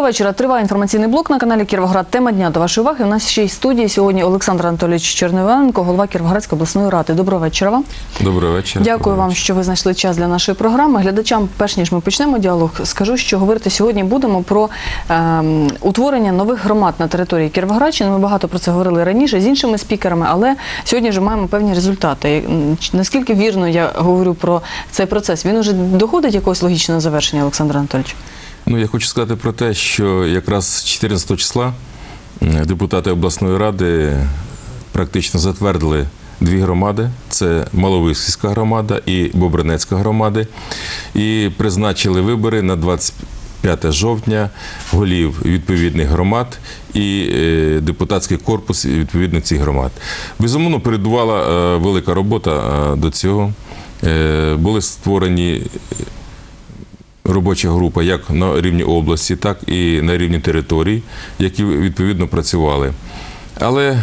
Доброго вечора. Триває інформаційний блок на каналі Кіровоград. Тема дня до вашої уваги. У нас ще й студії сьогодні Олександр Анатолійович Чернивенко, голова Кіровоградської обласної ради. Доброго вечора вам. Добрий вечір. Дякую вам, що ви знайшли час для нашої програми. Глядачам, перш ніж ми почнемо діалог, скажу, що говорити сьогодні будемо про ем, утворення нових громад на території Кіровоградщини. Ми багато про це говорили раніше з іншими спікерами, але сьогодні вже маємо певні результати. Наскільки вірно я говорю про цей процес? Він уже доходить якогось логічного завершення, Олександр Анатолійович? Ну, я хочу сказати про те, що якраз 14 числа депутати обласної ради практично затвердили дві громади: це Маловиськівська громада і Бобринецька громади, і призначили вибори на 25 жовтня голів відповідних громад і е, депутатський корпус відповідно цих громад. Безумовно, передувала е, велика робота е, до цього. Були створені робоча група як на рівні області, так і на рівні територій, які відповідно працювали. Але, е,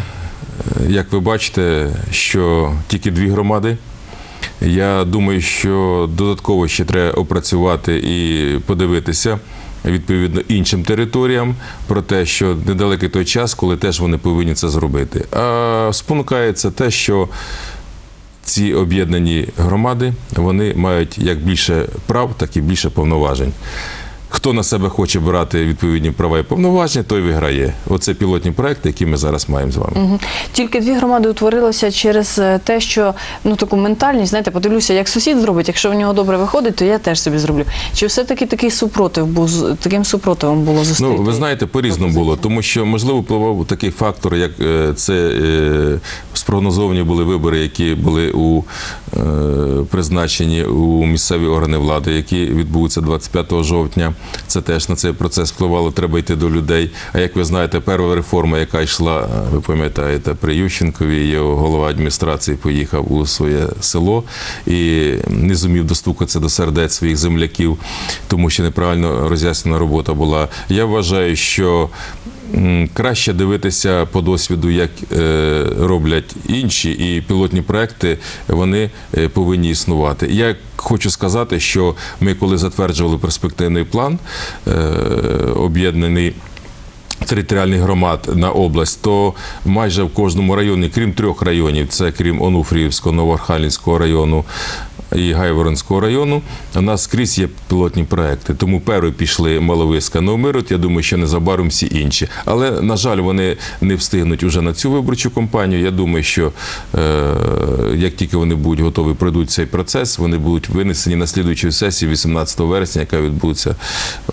як ви бачите, що тільки дві громади. Я думаю, що додатково ще треба опрацювати і подивитися відповідно іншим територіям про те, що недалекий той час, коли теж вони повинні це зробити. А спонукається те, що ці об'єднані громади вони мають як більше прав, так і більше повноважень. Хто на себе хоче брати відповідні права і повноваження, той виграє. Оце пілотні проекти, які ми зараз маємо з вами. Мгм. Тільки дві громади утворилися через е, те, що ну таку ментальність, знаєте, подивлюся, як сусід зробить. Якщо в нього добре виходить, то я теж собі зроблю. Чи все-таки такий супротив був таким супротивом було зустріти? Ну, ви знаєте, по-різному було, тому що можливо впливав такий фактор, як е, це е, спрогнозовані були вибори, які були у е, призначені у місцеві органи влади, які відбудуться 25 жовтня. Це теж на цей процес впливало. Треба йти до людей. А як ви знаєте, перша реформа, яка йшла, е, ви пам'ятаєте, при Ющенкові, його голова адміністрації поїхав у своє село і не зумів достукатися до сердець своїх земляків, тому що неправильно роз'яснена робота була. Я вважаю, що краще дивитися по досвіду, як е, роблять інші, і пілотні проекти вони е, повинні існувати. Я хочу сказати, що ми, коли затверджували перспективний план, е, об'єднаний територіальних громад на область, то майже в кожному районі, крім трьох районів, це крім Онуфріївського, Новоархангельського району і Гайворонського району, у нас скрізь є пілотні проекти. Тому перші пішли Маловиська, Новмирот, я думаю, що незабаром всі інші. Але, на жаль, вони не встигнуть уже на цю виборчу кампанію. Я думаю, що е, як тільки вони будуть готові, пройдуть цей процес, вони будуть винесені на слідуючу сесію 18 вересня, яка відбудеться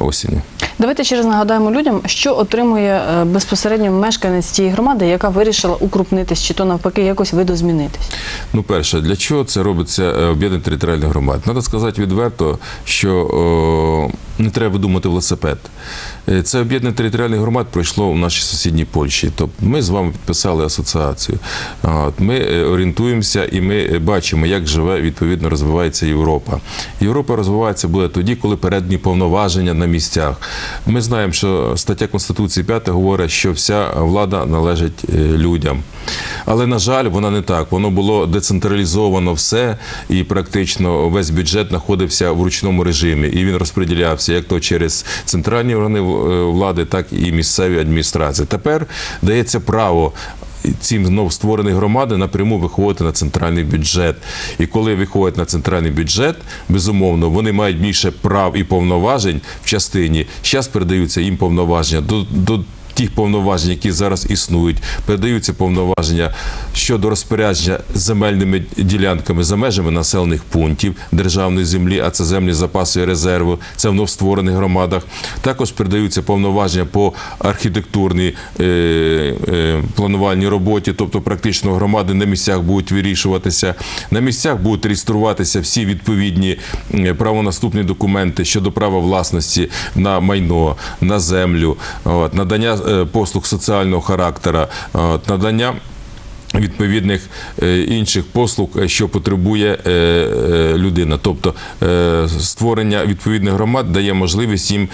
осінню. Давайте ще раз нагадаємо людям, що отримує е, безпосередньо мешканець цієї громади, яка вирішила укрупнитись, чи то навпаки якось видозмінитись. Ну, перше, для чого це робиться е, об'єднання територіальних громад? Треба сказати відверто, що о, не треба видумати велосипед. Е, Це об'єднання територіальних громад пройшло у нашій сусідній Польщі. Тобто ми з вами підписали асоціацію. Ми е, орієнтуємося і ми е, бачимо, як живе відповідно розвивається Європа. Європа розвивається буде тоді, коли передні повноваження на місцях. Ми знаємо, що стаття Конституції 5 говорить, що вся влада належить людям. Але на жаль, вона не так. Воно було децентралізовано все, і практично весь бюджет знаходився в ручному режимі, і він розподілявся як то через центральні органи е, влади, так і місцеві адміністрації. Тепер дається право. Цим знов створені громади напряму виходити на центральний бюджет. І коли виходять на центральний бюджет, безумовно, вони мають більше прав і повноважень в частині. Зараз передаються їм повноваження до, до тих повноважень, які зараз існують, передаються повноваження щодо розпорядження земельними ділянками за межами населених пунктів державної землі, а це землі запасу і резерву, це в новстворених громадах. Також передаються повноваження по архітектурній е, е, планувальній роботі, тобто практично громади на місцях будуть вирішуватися. На місцях будуть реєструватися всі відповідні е, правонаступні документи щодо права власності на майно, на землю, от, надання послуг соціального характера, надання відповідних е, інших послуг, е, що потребує е, людина. Тобто створення відповідних громад дає можливість їм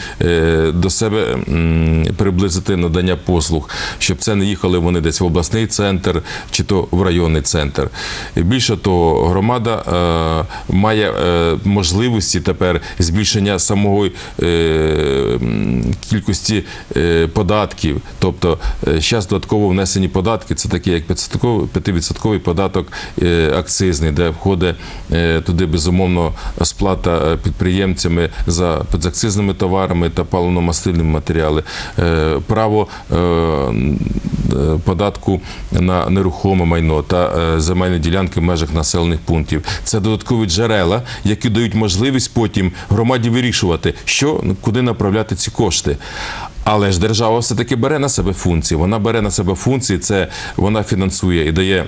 до себе приблизити надання послуг, щоб це не їхали вони десь в обласний центр чи то в районний центр. Більше того, громада має можливості тепер збільшення самої кількості податків. Тобто зараз додатково внесені податки, це такі як 5% 5% податок е, акцизний, де входить е, туди безумовно сплата е, підприємцями за підакцизними товарами та паливно-мастильні матеріали, право податку на нерухоме майно та земельні ділянки в межах населених пунктів. Це додаткові джерела, які дають можливість потім громаді вирішувати, що куди направляти ці кошти. Але ж держава все-таки бере на себе функції. Вона бере на себе функції, це вона фінансує і дає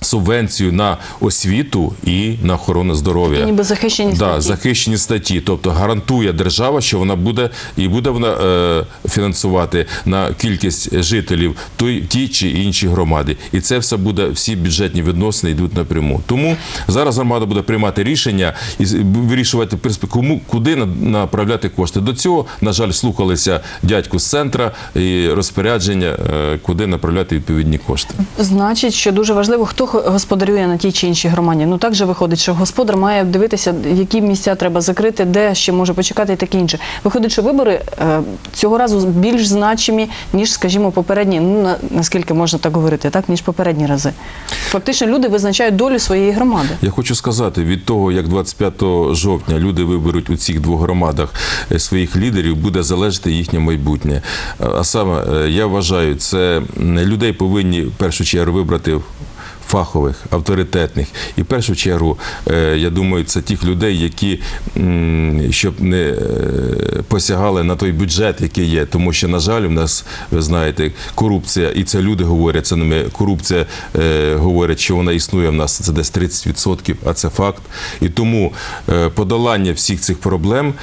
субвенцію на освіту і на охорону здоров'я. Ніби захищені Да, статті. захищені статті, тобто гарантує держава, що вона буде і буде вона е, фінансувати на кількість жителів той, ті чи інші громади. І це все буде, всі бюджетні відносини йдуть напряму. Тому зараз громада буде приймати рішення і вирішувати кому куди на- направляти кошти. До цього, на жаль, слухалися дядьку з центра і розпорядження, е, куди направляти відповідні кошти. Значить, що дуже важливо, хто господарює на тій чи іншій громаді. Ну так же виходить, що господар має дивитися, які місця треба закрити, де ще може почекати і таке інше. Виходить, що вибори е, цього разу більш значимі, ніж, скажімо, попередні. Ну на, наскільки можна так говорити, так ніж попередні рази. Фактично, люди визначають долю своєї громади. Я хочу сказати, від того, як 25 жовтня люди виберуть у цих двох громадах е, своїх лідерів, буде залежати їхнє майбутнє. А- А саме е, я вважаю, це людей повинні в першу чергу вибрати. Фахових, авторитетних, і в першу чергу, е, я думаю, це тих людей, які щоб не е, посягали на той бюджет, який є. Тому що, на жаль, у нас ви знаєте, корупція, і це люди говорять. Це не. Корупція е, говорять, що вона існує в нас. Це десь 30%, а це факт. І тому подолання всіх цих проблем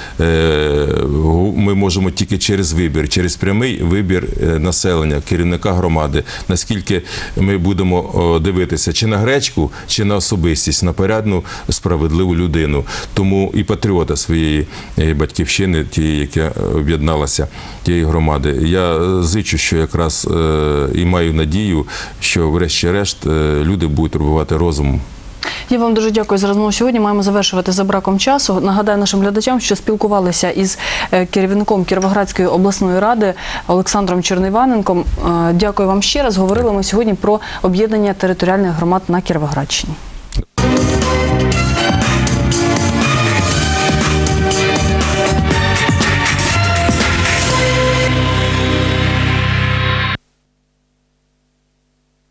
ми можемо тільки через вибір, через прямий вибір населення, керівника громади. Наскільки ми будемо о, дивитися чи на гречку, чи на особистість, на порядну справедливу людину. Тому і патріота своєї е, батьківщини, тієї, яка об'єдналася тієї громади. Я е, зичу, що якраз е, і маю надію, що врешті-решт люди будуть турбувати розумом. Я вам дуже дякую за розмову. Сьогодні маємо завершувати за браком часу. Нагадаю нашим глядачам, що спілкувалися із е, керівником Кіровоградської обласної ради Олександром Черниваненком. Е, Дякую вам ще раз. Говорили ми сьогодні про об'єднання територіальних громад на Кіровоградщині.